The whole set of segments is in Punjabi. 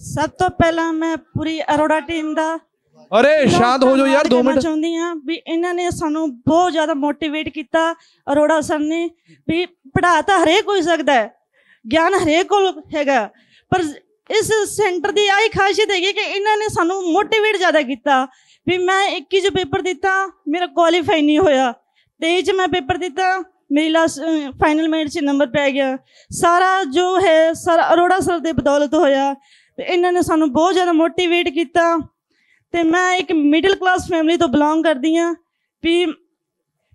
ਸਭ ਤੋਂ ਪਹਿਲਾਂ ਮੈਂ ਪੂਰੀ ਅਰੋੜਾ ਟੀਮ ਦਾ ਅਰੇ ਸ਼ਾਂਤ ਹੋ ਜਾਓ ਯਾਰ 2 ਧੰਨਵਾਦ ਮਿੰਟ। ਚਾਹੁੰਦੀ ਹਾਂ ਵੀ ਇਹਨਾਂ ਨੇ ਸਾਨੂੰ ਬਹੁਤ ਜ਼ਿਆਦਾ ਮੋਟੀਵੇਟ ਕੀਤਾ ਅਰੋੜਾ ਸਰ ਨੇ ਵੀ ਪੜ੍ਹਾ ਤਾਂ ਹਰੇਕ ਕੋਈ ਸਕਦਾ ਹੈ ਗਿਆਨ ਹਰੇਕ ਕੋਲ ਹੈਗਾ ਪਰ ਇਸ ਸੈਂਟਰ ਦੀ ਆਈ ਖਾਸੀਅਤ ਹੈਗੀ ਕਿ ਇਹਨਾਂ ਨੇ ਸਾਨੂੰ ਮੋਟੀਵੇਟ ਜ਼ਿਆਦਾ ਕੀਤਾ ਵੀ ਮੈਂ 21 ਚ ਪੇਪਰ ਦਿੱਤਾ ਮੇਰਾ ਕੁਆਲੀਫਾਈ ਨਹੀਂ ਹੋਇਆ 23 ਚ ਮੈਂ ਪੇਪਰ ਦਿੱਤਾ ਮੇਰੀ ਲਾਸਟ ਫਾਈਨਲ ਮੇਟ ਚ ਨੰਬਰ ਪੈ ਗਿਆ ਸਾਰਾ ਜੋ ਹੈ ਸਾਰਾ ਅਰੋੜਾ ਸਰ ਦੇ ਬਦੌਲਤ ਹੋਇਆ ਇਹਨਾਂ ਨੇ ਸਾਨੂੰ ਬਹੁਤ ਜ਼ਿਆਦਾ ਮੋਟੀਵੇਟ ਕੀਤਾ ਤੇ ਮੈਂ ਇੱਕ ਮਿਡਲ ਕਲਾਸ ਫੈਮਿਲੀ ਤੋਂ ਬਿਲੋਂਗ ਕਰਦੀ ਹਾਂ ਵੀ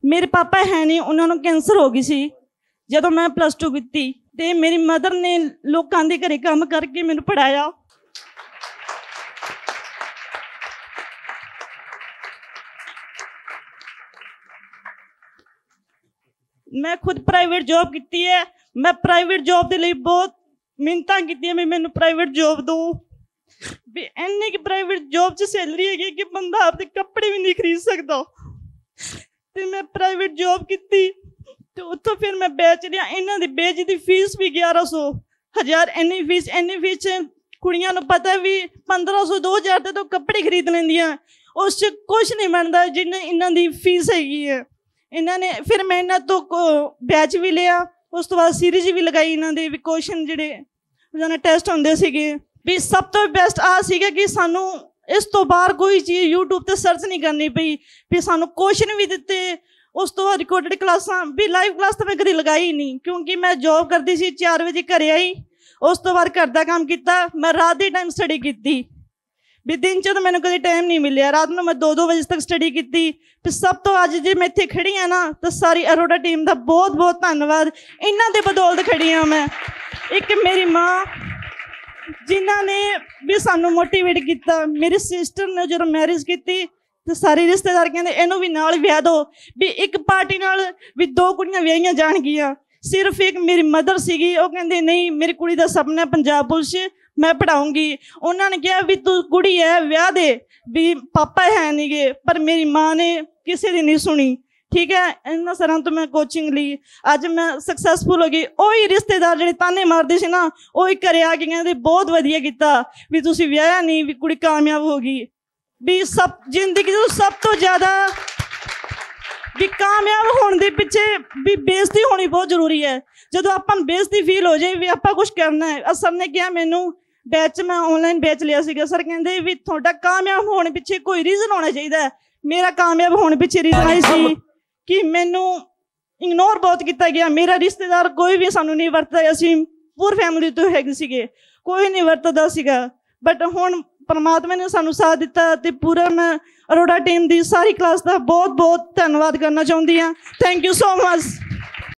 ਮੇਰੇ ਪਾਪਾ ਹੈ ਨਹੀਂ, ਉਹਨਾਂ ਨੂੰ ਕੈਂਸਰ ਹੋ ਗਈ ਸੀ ਜਦੋਂ ਮੈਂ ਪਲੱਸ 2 ਕੀਤੀ ਤੇ ਮੇਰੀ ਮਦਰ ਨੇ ਲੋਕਾਂ ਦੇ ਘਰੇ ਕੰਮ ਕਰਕੇ ਮੈਨੂੰ ਪੜਾਇਆ ਮੈਂ ਖੁਦ ਪ੍ਰਾਈਵੇਟ ਜੌਬ ਕੀਤੀ ਹੈ, ਮੈਂ ਪ੍ਰਾਈਵੇਟ ਜੌਬ ਦੇ ਲਈ ਬਹੁਤ ਮਿਹਨਤਾਂ ਕੀਤੀਆਂ ਵੀ ਮੈਨੂੰ ਪ੍ਰਾਈਵੇਟ ਜੌਬ ਦਿਓ। ਵੀ ਇੰਨੀ ਕਿ ਪ੍ਰਾਈਵੇਟ ਜੌਬ 'ਚ ਸੈਲਰੀ ਹੈਗੀ ਕਿ ਬੰਦਾ ਆਪਦੇ ਕੱਪੜੇ ਵੀ ਨਹੀਂ ਖਰੀਦ ਸਕਦਾ। ਤੇ ਮੈਂ ਪ੍ਰਾਈਵੇਟ ਜੌਬ ਕੀਤੀ, ਤੇ ਉੱਥੋਂ ਫਿਰ ਮੈਂ ਬੈਚ ਲਿਆ। ਇਹਨਾਂ ਦੀ ਬੇਜ ਦੀ ਫੀਸ ਵੀ 1100 ਹਜ਼ਾਰ ਇੰਨੀ ਫੀਸ ਇੰਨੀ ਫੀਸ 'ਚ ਕੁੜੀਆਂ ਨੂੰ ਪਤਾ ਵੀ 1500 2000 ਤੇ ਤੋਂ ਕੱਪੜੇ ਖਰੀਦ ਲੈਂਦੀਆਂ। ਉਸ 'ਚ ਕੁਝ ਨਹੀਂ ਬਣਦਾ ਜਿੰਨੇ ਇਹਨਾਂ ਦੀ ਫੀਸ ਹੈਗੀ ਹੈ। ਇਹਨਾਂ ਨੇ, ਫਿਰ ਮੈਂ ਇਹਨਾਂ ਤੋਂ ਬੈਚ ਵੀ ਲਿਆ। ਉਸ ਤੋਂ ਬਾਅਦ ਸੀਰੀਜ਼ ਵੀ ਲਗਾਈ ਇਹਨਾਂ ਦੇ, ਵੀ ਕੁਐਸਚਨ ਜਿਹੜੇ ਰੋਜ਼ਾਨਾ ਟੈਸਟ ਹੁੰਦੇ ਸੀਗੇ, ਵੀ ਸਭ ਤੋਂ ਬੈਸਟ ਆ ਸੀਗਾ ਕਿ ਸਾਨੂੰ ਇਸ ਤੋਂ ਬਾਹਰ ਕੋਈ ਚੀਜ਼ YouTube ਤੇ ਸਰਚ ਨਹੀਂ ਕਰਨੀ ਪਈ, ਵੀ ਸਾਨੂੰ ਕੁਐਸਚਨ ਵੀ ਦਿੱਤੇ, ਉਸ ਤੋਂ ਬਾਅਦ ਰਿਕਾਰਡਡ ਕਲਾਸਾਂ, ਵੀ ਲਾਈਵ ਕਲਾਸ ਤਾਂ ਮੈਂ ਕਦੀ ਲਗਾਈ ਨਹੀਂ, ਕਿਉਂਕਿ ਮੈਂ ਜੌਬ ਕਰਦੀ ਸੀ 4 ਵਜੇ ਘਰੇ ਆਈ, ਉਸ ਤੋਂ ਬਾਅਦ ਘਰ ਦਾ ਕੰਮ ਕੀਤਾ, ਮੈਂ ਰਾਤ ਦੇ ਟਾਈਮ ਸਟੱਡੀ ਕੀਤੀ। ਵੀ ਦਿਨ ਚ ਤਾਂ ਮੈਨੂੰ ਕਦੇ ਟਾਈਮ ਨਹੀਂ ਮਿਲਿਆ। ਰਾਤ ਨੂੰ ਮੈਂ 2-2 ਵਜੇ ਤੱਕ ਸਟੱਡੀ ਕੀਤੀ। ਤੇ ਸਭ ਤੋਂ ਅੱਜ ਜੇ ਮੈਂ ਇੱਥੇ ਖੜੀ ਆ ਨਾ, ਤਾਂ ਸਾਰੀ ਅਰੋੜਾ ਟੀਮ ਦਾ ਬਹੁਤ-ਬਹੁਤ ਧੰਨਵਾਦ। ਇਹਨਾਂ ਦੇ ਬਦੌਲਤ ਖੜੀ ਆ ਮੈਂ। ਇੱਕ ਮੇਰੀ ਮਾਂ, ਜਿਨ੍ਹਾਂ ਨੇ ਵੀ ਸਾਨੂੰ ਮੋਟੀਵੇਟ ਕੀਤਾ। ਮੇਰੀ ਸਿਸਟਰ ਨੇ ਜਦੋਂ ਮੈਰਿਜ ਕੀਤੀ, ਤੇ ਸਾਰੇ ਰਿਸ਼ਤੇਦਾਰ ਕਹਿੰਦੇ, ਇਹਨੂੰ ਵੀ ਨਾਲ ਵਿਆਹ ਦਿਓ ਵੀ ਇੱਕ ਪਾਰਟੀ ਨਾਲ ਵੀ ਦੋ ਕੁੜੀਆਂ ਵਿਆਹੀਆਂ ਜਾਣਗੀਆਂ। ਸਿਰਫ ਇੱਕ ਮੇਰੀ ਮਦਰ ਸੀਗੀ, ਉਹ ਕਹਿੰਦੇ, ਨਹੀਂ, ਮੇਰੀ ਕੁੜੀ ਦਾ ਸੁਪਨਾ ਪੰਜਾਬ ਪੁਲਿਸ ਮੈਂ ਪੜਾਉਂਗੀ ਉਹਨਾਂ ਨੇ ਕਿਹਾ ਵੀ ਤੂੰ ਕੁੜੀ ਹੈ ਵਿਆਹ ਦੇ। ਵੀ ਪਾਪਾ ਹੈ ਨਹੀਂਗੇ ਪਰ ਮੇਰੀ ਮਾਂ ਨੇ ਕਿਸੇ ਦੀ ਨਹੀਂ ਸੁਣੀ। ਠੀਕ ਹੈ ਇਹਨਾਂ ਸਰਾਂ ਤੋਂ ਮੈਂ ਕੋਚਿੰਗ ਲਈ। ਅੱਜ ਮੈਂ ਸਕਸੈਸਫੁਲ ਹੋ ਗਈ। ਉਹੀ ਰਿਸ਼ਤੇਦਾਰ ਜਿਹੜੇ ਤਾਨੇ ਮਾਰਦੇ ਸੀ ਨਾ, ਉਹੀ ਘਰੇ ਆ ਕੇ ਕਹਿੰਦੇ ਬਹੁਤ ਵਧੀਆ ਕੀਤਾ। ਵੀ ਤੁਸੀਂ ਵਿਆਹਿਆ ਨਹੀਂ ਵੀ ਕੁੜੀ ਕਾਮਯਾਬ ਹੋ ਗਈ। ਵੀ ਸਭ, ਜ਼ਿੰਦਗੀ ਤੋਂ ਸਭ ਤੋਂ ਜ਼ਿਆਦਾ ਵੀ ਕਾਮਯਾਬ ਹੋਣ ਦੇ ਪਿੱਛੇ ਵੀ ਬੇਇੱਜ਼ਤੀ ਹੋਣੀ ਬਹੁਤ ਜ਼ਰੂਰੀ ਹੈ ਜਦੋਂ ਆਪਾਂ ਨੂੰ ਬੇਇੱਜ਼ਤੀ ਫੀਲ ਹੋ ਜਾਏ, ਵੀ ਆਪਾਂ ਕੁਝ ਕਰਨਾ ਹੈ ਅਸਰ ਨੇ ਕਿਹਾ ਮੈਨੂੰ ਬੈਚ ਮੈਂ ਆਨਲਾਈਨ ਬੈਚ ਲਿਆ ਸੀਗਾ ਸਰ ਕਹਿੰਦੇ ਵੀ ਤੁਹਾਡਾ ਕਾਮਯਾਬ ਹੋਣ ਪਿੱਛੇ ਕੋਈ ਰੀਜ਼ਨ ਹੋਣਾ ਚਾਹੀਦਾ ਮੇਰਾ ਕਾਮਯਾਬ ਹੋਣ ਪਿੱਛੇ ਰੀਜ਼ਨ ਆਈ ਸੀ ਕਿ ਮੈਨੂੰ ਇਗਨੋਰ ਬਹੁਤ ਕੀਤਾ ਗਿਆ। ਮੇਰਾ ਰਿਸ਼ਤੇਦਾਰ ਕੋਈ ਵੀ ਸਾਨੂੰ ਨਹੀਂ ਵਰਤਦਾ ਅਸੀਂ ਪੂਰ ਫੈਮਿਲੀ ਤੋਂ ਹੈਗੇ ਸੀਗੇ। ਕੋਈ ਨਹੀਂ ਵਰਤਦਾ ਸੀਗਾ। ਬਟ ਹੁਣ ਪਰਮਾਤਮਾ ਨੇ ਸਾਨੂੰ ਸਾਥ ਦਿੱਤਾ ਤੇ ਪੂਰਾ ਮੈਂ ਅਰੋੜਾ ਟੀਮ ਦੀ ਸਾਰੀ ਕਲਾਸ ਦਾ ਬਹੁਤ ਬਹੁਤ ਧੰਨਵਾਦ ਕਰਨਾ ਚਾਹੁੰਦੀ ਹਾਂ। Thank you so much